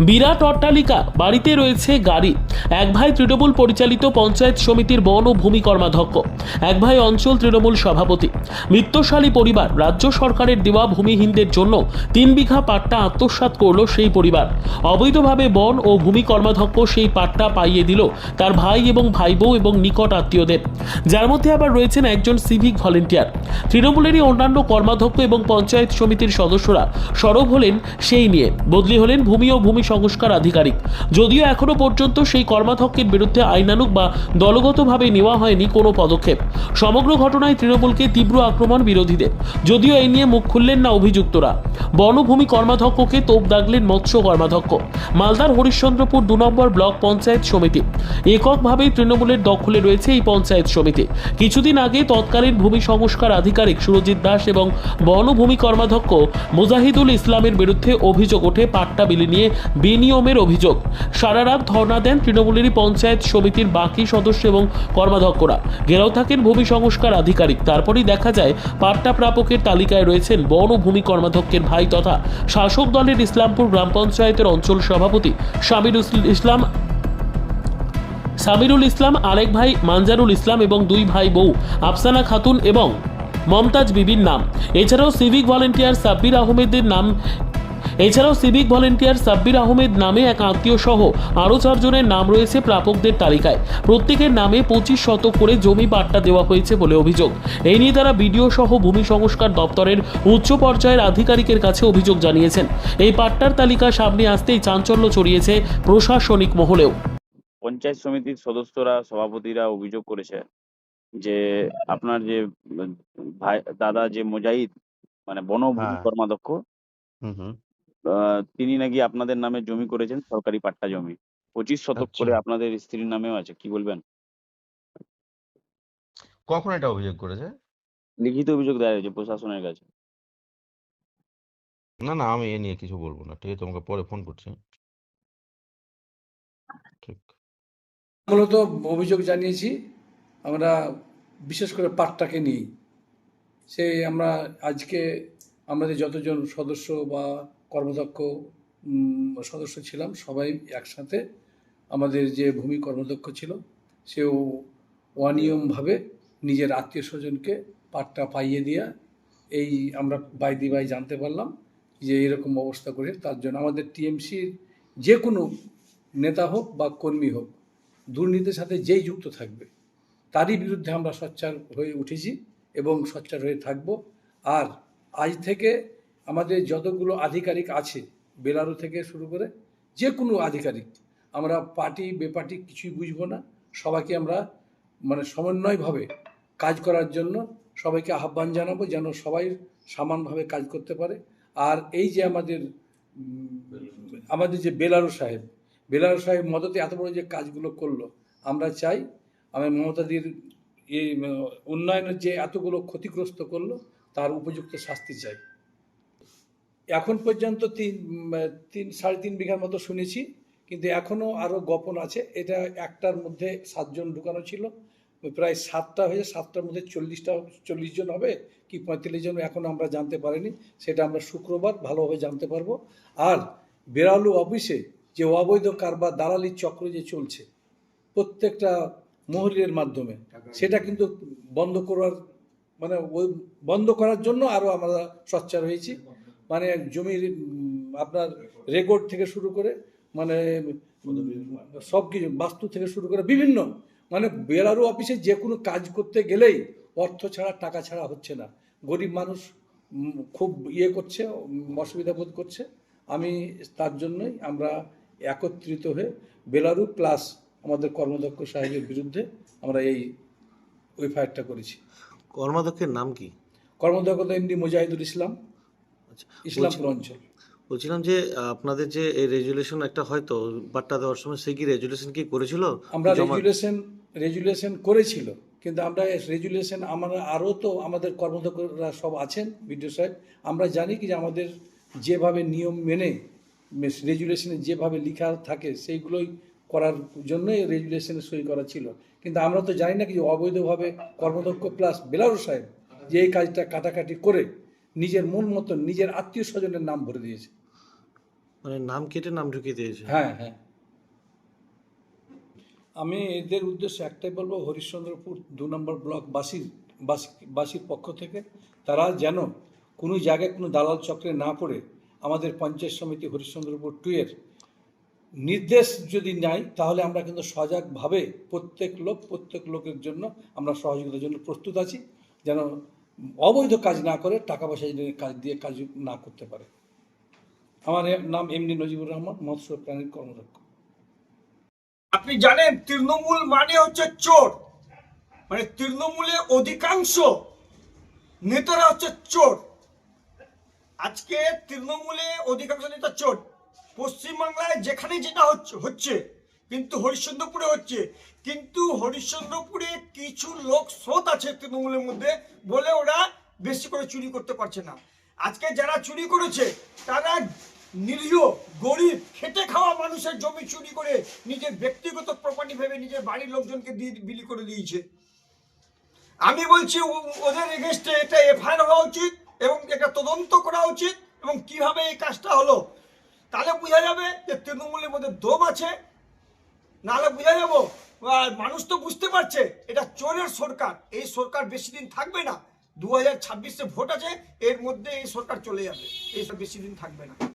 বিরাট অট্টালিকা, বাড়িতে রয়েছে গাড়ি। এক ভাই তৃণমূল পরিচালিত পঞ্চায়েত সমিতির বন ও ভূমি কর্মাধ্যক্ষ। এক ভাই অঞ্চল তৃণমূল সভাপতি। মিত্রশালী পরিবার, রাজ্য সরকারের দেওয়া ভূমিহীনদের জন্য তিন বিঘা পাট্টা আত্মসাৎ করল সেই পরিবার। অবৈধভাবে বন ও ভূমি কর্মাধ্যক্ষ সেই পাট্টা পাইয়ে দিল তার ভাই এবং ভাই বউ এবং নিকট আত্মীয়দের। যার মধ্যে আবার রয়েছেন একজন সিভিক ভলেন্টিয়ার। তৃণমূলেরই অন্যান্য কর্মাধ্যক্ষ এবং পঞ্চায়েত সমিতির সদস্যরা সরব হলেন সেই নিয়ে। বদলি হলেন ভূমি ও ভূমি সংস্কার আধিকারিক। যদিও এখনও পর্যন্ত সেই কর্মাধ্যক্ষের বিরুদ্ধে আইনানুগ বা দলগতভাবে নেওয়া হয়নি কোনো পদক্ষেপ। সমগ্র ঘটনায় তৃণমূলকে তীব্র আক্রমণ বিরোধীদের। যদিও এই নিয়ে মুখ খুললেন না অভিযুক্তরা। বনভূমি কর্মাধ্যক্ষকে তোপ দাগলেন মৎস্য কর্মাধ্যক্ষ। মালদার হরিশ্চন্দ্রপুর দু নম্বর ব্লক পঞ্চায়েত সমিতি। এককভাবেই তৃণমূলের দখলে রয়েছে এই পঞ্চায়েত সমিতি। কিছুদিন আগে তৎকালীন ভূমি সংস্কার আধিকারিক সুরজিৎ দাস এবং বনভূমি কর্মাধ্যক্ষ মুজাহিদুল ইসলামের বিরুদ্ধে অভিযোগ ওঠে পাট্টা বিলি নিয়ে বেনিয়মের অভিযোগ। সারা রাত ধর্ণা দেন তৃণমূলেরই পঞ্চায়েত সমিতির বাকি সদস্য এবং কর্মাধ্যক্ষরা। ঘেরাও থাকেন ভূমি সংস্কার আধিকারিক। তারপরেই দেখা যায় পাট্টা প্রাপকের তালিকায় রয়েছেন বন ও ভূমি কর্মাধ্যক্ষের ভাই তথা শাসক দলের ইসলামপুর গ্রাম পঞ্চায়েতের অঞ্চল সভাপতি শামিরুল ইসলাম সামিরুল ইসলাম, আরেক ভাই মানজারুল ইসলাম এবং দুই ভাই বউ আফসানা খাতুন এবং মমতাজ বিবির নাম। এছাড়াও সিভিক ভলেন্টিয়ার সাব্বির আহমেদের নাম এছাড়াও সিভিক ভলেন্টিয়ার সাব্বির আহমেদ নামে এক আত্মীয় সহ আরও চারজনের নাম রয়েছে প্রাপকদের তালিকায়। প্রত্যেকের নামে পঁচিশ শতক করে জমি পাট্টা দেওয়া হয়েছে বলে অভিযোগ। এই নিয়ে তারা বিডিও সহ ভূমি সংস্কার দপ্তরের উচ্চ পর্যায়ের আধিকারিকের কাছে অভিযোগ জানিয়েছেন। এই পাট্টার তালিকা সামনে আসতেই চাঞ্চল্য ছড়িয়েছে প্রশাসনিক মহলেও। পঞ্চায়েত সমিতির সদস্যরা সভাপতিরা অভিযোগ করেছে যে আপনার যে ভাই দাদা যে মুজাহিদ মানে বনভূমি হ্যাঁ। কর্মাধ্যক্ষ হুম হুম। আহ, তিনি নাকি আপনাদের নামে জমি করেছেন সরকারি পাট্টা জমি। পঁচিশ শতক করে আচ্ছা। আপনাদের স্ত্রীর নামেও আছে কি বলবেন? কখন এটা অভিযোগ করেছে? লিখিত অভিযোগ দেওয়া হয়েছে প্রশাসনের কাছে। না না আমি এ নিয়ে কিছু বলব না ঠিক আছে তোমাকে পরে ফোন করছি। ঠিক। মূলত অভিযোগ জানিয়েছি আমরা বিশেষ করে পাটটাকে নিয়েই। সেই আমরা আজকে আমাদের যতজন সদস্য বা কর্মদক্ষ সদস্য ছিলাম। সবাই একসাথে আমাদের যে ভূমি কর্মদক্ষ ছিল, সেও অনিয়মভাবে নিজের আত্মীয় স্বজনকে পাটটা পাইয়ে দেওয়া এই আমরা বাইদি বাই জানতে পারলাম যে এরকম অবস্থা করে। তার জন্য আমাদের টিএমসির যে কোনো নেতা হোক বা কর্মী হোক, দুর্নীতির সাথে যেই যুক্ত থাকবে, তারই বিরুদ্ধে আমরা সোচ্চার হয়ে উঠেছি এবং সোচ্চার হয়ে থাকব। আর আজ থেকে আমাদের যতগুলো আধিকারিক আছে, বেলারু থেকে শুরু করে যে কোনো আধিকারিক, আমরা পার্টি, বেপার্টি কিছুই বুঝব না। সবাইকে আমরা মানে সমন্বয়ভাবে কাজ করার জন্য সবাইকে আহ্বান জানাব যেন সবাই সমানভাবে কাজ করতে পারে। আর এই যে আমাদের আমাদের যে বেলারু সাহেব বেলারু সাহেব মদতে এত বড় যে কাজগুলো করল, আমরা চাই, আমি মমতাদির এই উন্নয়নের যে এতগুলো ক্ষতিগ্রস্ত করল, তার উপযুক্ত শাস্তি চাই। এখন পর্যন্ত তিন তিন, সাড়ে তিন বিঘার মতো শুনেছি, কিন্তু এখনও আরও গোপন আছে। এটা একটার মধ্যে সাতজন ঢুকানো ছিল। প্রায় সাতটা হয়ে সাতটার মধ্যে চল্লিশটা, চল্লিশ জন হবে কি পঁয়তাল্লিশ জন এখন আমরা জানতে পারিনি। সেটা আমরা শুক্রবার ভালোভাবে জানতে পারব। আর বেরালু অফিসে যে অবৈধ কারবার, দালালির চক্র যে চলছে, প্রত্যেকটা মহলের মাধ্যমে, সেটা কিন্তু বন্ধ করার মানে ওই বন্ধ করার জন্য আরও আমরা সোচ্চার হয়েছি। মানে জমির আপনার রেকর্ড থেকে শুরু করে মানে সব কিছু বাস্তু থেকে শুরু করে বিভিন্ন মানে বেলারু অফিসে যে কোনো কাজ করতে গেলেই অর্থ ছাড়া টাকা ছাড়া হচ্ছে না। গরিব মানুষ খুব ইয়ে করছে অসুবিধা বোধ করছে। আমি তার জন্যই আমরা একত্রিত হয়ে বেলারু প্লাস আমাদের কর্মদক্ষ সাহেবের বিরুদ্ধে আমরা এই ওয়েফায়ারটা করেছি। কর্মদক্ষের নাম কি? কর্মদক্ষ এমডি মুজাহিদুল ইসলাম। ইসলামপুর অঞ্চল বলছিলাম যে আপনাদের যে এই রেজুলেশন একটা হয়তো বাট্টা দেওয়ার সময় সে কি রেজুলেশন কি করেছিল? আমরা রেজুলেশন রেজুলেশন করেছিল কিন্তু আমরা রেজুলেশন আমরা আরও তো আমাদের কর্মদক্ষরা সব আছেন বিডিও সাহেব। আমরা জানি কি যে আমাদের যেভাবে নিয়ম মেনে রেজুলেশনে যেভাবে লেখা থাকে সেইগুলোই করার জন্যই রেজুলেশনে সই করা ছিল। কিন্তু আমরা তো জানি না কি অবৈধভাবে কর্মদক্ষ প্লাস বেলারু সাহেব যে এই কাজটা কাটাকাটি করে নিজের মন মতন নিজের আত্মীয় স্বজনের নাম ভরে দিয়েছে। মানে নাম কেটে নাম ঢুকিয়ে দিয়েছে। হ্যাঁ হ্যাঁ। আমি এদের উদ্দেশ্যে একটাই বলব হরিশ্চন্দ্রপুর দু নম্বর ব্লক বাসির বাসী বাসীর পক্ষ থেকে তারা যেন কোনো জায়গায় কোনো দালাল চক্রে না পড়ে আমাদের পঞ্চায়েত সমিতি হরিশ্চন্দ্রপুর টু এর নির্দেশ যদি নেয় তাহলে আমরা কিন্তু সজাগভাবে প্রত্যেক লোক প্রত্যেক লোকের জন্য আমরা সহযোগিতার জন্য প্রস্তুত আছি। যেন অবৈধ কাজ না করে টাকা পয়সা কাজ দিয়ে কাজ না করতে পারে। আমার নাম এমডি নজিবুর রহমান, মৎস্য প্রাণীর কর্মরক্ষক। আপনি জানেন, তৃণমূল মানে হচ্ছে চোর। মানে তৃণমূলে অধিকাংশ নেতারা হচ্ছে চোর। আজকে তৃণমূলে অধিকাংশ নেতা চোর। পশ্চিমবাংলায় যেখানে যেটা হচ্ছে হচ্ছে। কিন্তু হরিশ্চন্দ্রপুরে হচ্ছে। কিন্তু হরিশ্চন্দ্রপুরে কিছু লোক স্রোত আছে তৃণমূলের মধ্যে বলে ওরা বেশি করে চুরি করতে পারছে না। আজকে যারা চুরি করেছে, তারা নিরীহ, গরিব, খেটে খাওয়া মানুষের জমি চুরি করে নিজের ব্যক্তিগত প্রপার্টি ভেবে নিজের বাড়ির লোকজনকে বিলি করে দিয়েছে। আমি বলছি ওদের এগেনস্টে এটা এফআইআর হওয়া উচিত এবং এটা তদন্ত করা উচিত এবং কীভাবে এই কাজটা হলো? তাহলে বোঝা যাবে যে তৃণমূলের মধ্যে দম আছে নাহলে বুঝা যাব। মানুষ তো বুঝতে পারছে, এটা চোরের সরকার। এই সরকার বেশি দিন থাকবে না। দু হাজার ছাব্বিশে ভোট আছে, এর মধ্যে এই সরকার চলে যাবে। এই বেশি দিন থাকবে না।